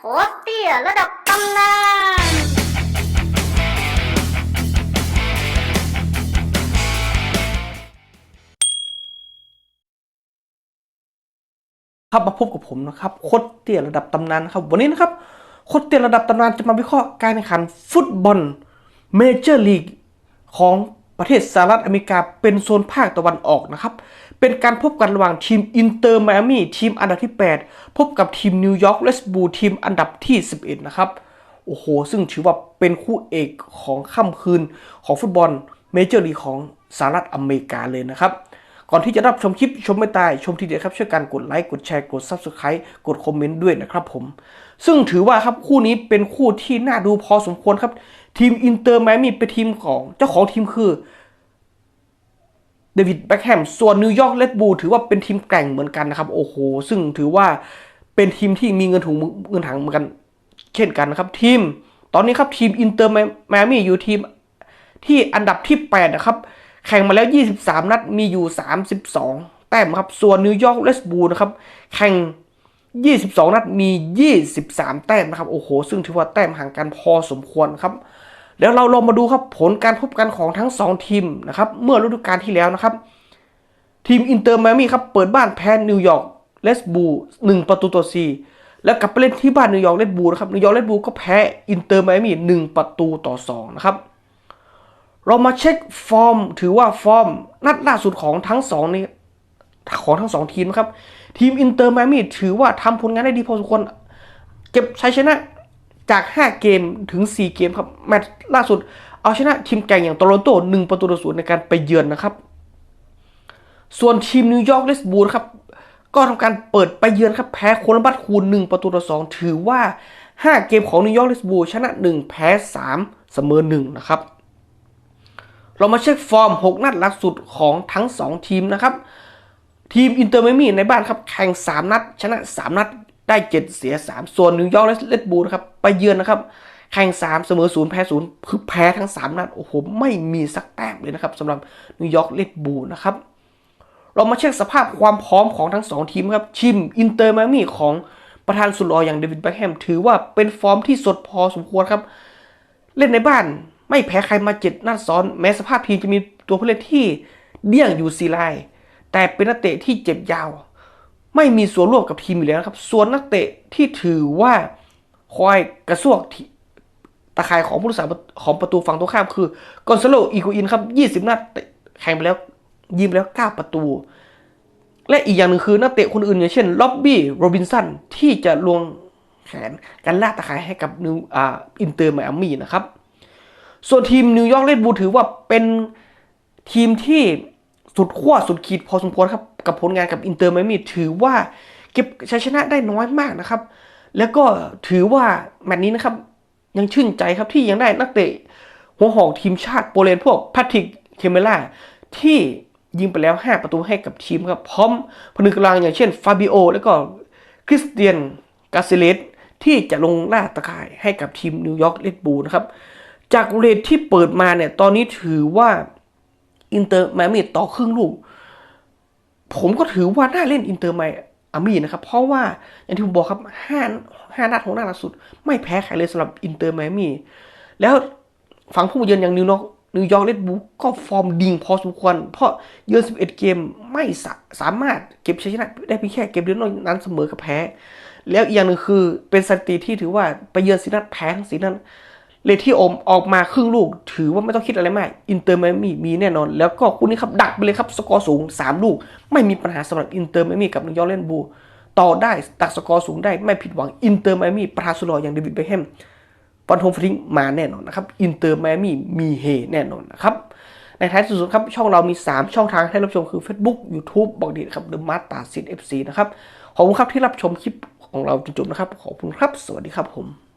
โคตรเตี้ยระดับตำนานครับมาพบกับผมนะครับโคตรเตี้ยระดับตำนานครับ วันนี้นะครับโคตรเตี้ยระดับตำนานจะมาวิเคราะห์การแข่งขันฟุตบอลเมเจอร์ลีกของประเทศสหรัฐอเมริกาเป็นโซนภาคตะวันออกนะครับ เป็นการพบกันระหว่างทีมอินเตอร์ไมอามี่ทีมอันดับที่ 8 พบกับทีมนิวยอร์กเลสบูทีมอันดับที่ 11 นะครับ โอ้โห ซึ่งถือว่าเป็นคู่เอกของค่ำคืนของฟุตบอลเมเจอร์ลีของสหรัฐอเมริกาเลยนะครับ ก่อนที่จะรับชมคลิปชมไม่ตาย ชมทีเดียวครับ ช่วยกันกดไลค์ กดแชร์ กด Subscribe กดคอมเมนต์ด้วยนะครับผม ซึ่งถือว่าครับคู่นี้เป็นคู่ที่น่าดูพอสมควรครับ ทีมอินเตอร์ไมอามี่เป็นทีมของเจ้าของทีมคือ เดวิดแบ็คแฮมส่วนนิวยอร์กเลดบูลถือว่าเป็นทีมแกร่งเหมือนกันนะครับ โอ้โห ซึ่งถือว่าเป็นทีมที่มีเงินถุงเงินถังเหมือนกัน เช่นกันนะครับ ทีม ตอนนี้ครับทีมอินเตอร์ไมอามี่อยู่ทีมที่อันดับที่ 8 นะครับ แข่งมาแล้ว 23 นัดมีอยู่ 32 แต้มครับ ส่วนนิวยอร์กเลสบูลนะครับ แข่ง 22 นัดมี 23 แต้มนะครับ โอ้โห ซึ่งถือว่าแต้มห่างกันพอสมควรครับ แล้วเราลองมาดูครับผลการพบกันของทั้ง 2 ทีมนะครับเมื่อฤดูกาลที่แล้วนะครับ ทีมอินเตอร์ไมอามี่ครับเปิดบ้านแพ้นิวยอร์กเลสบู1ประตูต่อ4แล้วกลับไปเล่นที่บ้านนิวยอร์กเลสบูนะครับนิวยอร์กเลสบูก็แพ้อินเตอร์ไมอามี่1ประตูต่อ2นะครับเรามาเช็คฟอร์ม ถือว่าฟอร์มนัดล่าสุดของทั้งสองนี้ของทั้งสองทีมนะครับ ทีมอินเตอร์ไมอามี่ถือว่าทำผลงานได้ดีพอสมควรเก็บชัยชนะ จาก 5 เกมถึง 4 เกมครับ แมตช์ล่าสุด เอาชนะทีมแก่งอย่างโตลอนโต1ประตูต่อศูนย์ในการไปเยือนนะครับ ส่วนทีมนิวยอร์กเลสบูนะครับ ก็ทำการเปิดไปเยือนครับแพ้โคลัมบัสคูณ1ประตูต่อ2ถือว่า 5 เกมของนิวยอร์กเลสบูลชนะ 1 แพ้ 3 เสมอ1นะครับ เรามาเช็คฟอร์ม 6 นัดล่าสุดของทั้ง 2 ทีมนะครับ ทีมอินเตอร์ไมอามี่ในบ้านครับแข่ง 3 นัด ชนะ 3 นัด ได้ 7 เสีย 3 ส่วนนิวยอร์กเลดบูนะครับไปเยือนนะครับแข่ง 3 เสมอ 0 แพ้ 0 คือแพ้ทั้ง 3 นัด โอ้โห ไม่มีสักแต้มเลยนะครับสำหรับนิวยอร์กเลดบูลนะครับ เรามาเช็คสภาพความพร้อมของทั้ง 2 ทีมครับทีมอินเตอร์มามี่ของประธานสุดหล่ออย่างเดวิดแบ็คแฮมถือว่าเป็นฟอร์มที่สดพอสมควรครับ เล่นในบ้านไม่แพ้ใครมาเจ็ดนัดซ้อน แม้สภาพทีมจะมีตัวผู้เล่นที่เดี่ยงอยู่ซีไลน์แต่เป็นนักเตะที่เจ็บยาว ไม่มีส่วนร่วมกับทีมอยู่แล้วครับ ส่วนนักเตะที่ถือว่าคอยกระซวกตะข่ายของผู้รักษาของประตูฝั่งตรงข้ามคือกอนซาโลอีโกอินครับ 20 นัดแข่งไปแล้วยิงไปแล้ว 9 ประตู และอีกอย่างหนึ่งคือนักเตะคนอื่นอย่างเช่นล็อบบี้โรบินสันที่จะลวงแขนกันล่าตะข่ายให้กับนิวอ่าอินเตอร์ไมอามี่นะครับ ส่วนทีมนิวยอร์กเรดบูลถือว่าเป็นทีมที่สุดขั้วสุดขีดพอสมควรครับกับผลงานกับอินเตอร์ไมามี่ถือว่าเก็บชัยชนะได้น้อยมากนะครับ แล้วก็ถือว่าแมตช์นี้นะครับ ยังชื่นใจครับที่ยังได้นักเตะหัวหอกทีมชาติโปแลนด์พวกแพทริกเคเมล่าที่ยิงไปแล้ว 5 ประตูให้กับทีมครับ พร้อมพนึกกำลังอย่างเช่นฟาบิโอแล้วก็คริสเตียนกาเซเลสที่จะลงล่าตะข่ายให้กับทีมนิวยอร์กเรดบูลนะครับ จากเรทที่เปิดมาเนี่ย ตอนนี้ถือว่า อินเตอร์มอามี่ต่อครึ่งลูก ผมก็ถือว่าน่าเล่นอินเตอร์ไมอามีนะครับ เพราะว่าอย่างที่ผมบอกครับห้าห้านัดของหน้าล่าสุด ไม่แพ้ใครเลยสำหรับอินเตอร์ไมอามีแล้วฝั่งผู้เยือนอย่างนิวยอกนิวยอร์กเรดบูลก็ฟอร์มดิ่งพอสมควร เพราะเยือน 11 เกมไม่สาสามารถเก็บชัยชนะได้เพียงแค่เกมเดียวนอกนั้นเสมอกับแพ้ แล้วอีกอย่างหนึ่งคือเป็นสถิติที่ถือว่าไปเยือนสีนัดแพ้ทั้งสีนัด เลทที่โอมออกมาครึ่งลูก ถือว่าไม่ต้องคิดอะไรมากอินเตอร์ไมอามี่มีแน่นอน แล้วก็คู่นี้ครับดักไปเลยครับสกอร์สูง 3 ลูก ไม่มีปัญหาสำหรับอินเตอร์ไมอามี่กับนิวยอร์กเลนบูต่อได้ตักสกอร์สูงได้ไม่ผิดหวังอินเตอร์ไมอามี่ประธานสุดหล่ออย่างเดวิดเบคแฮมฟันธงฟริงมาแน่นอนนะครับอินเตอร์ไมอามี่มีเฮแน่นอนนะครับในท้ายสุดครับ ช่องเรามี 3 ช่องทางให้รับชมคือ Facebook YouTube บอกดีครับ The Master Seed FC นะครับ ขอบคุณครับที่รับชมคลิปของเราจนจบนะครับ ขอบคุณครับ สวัสดีครับผม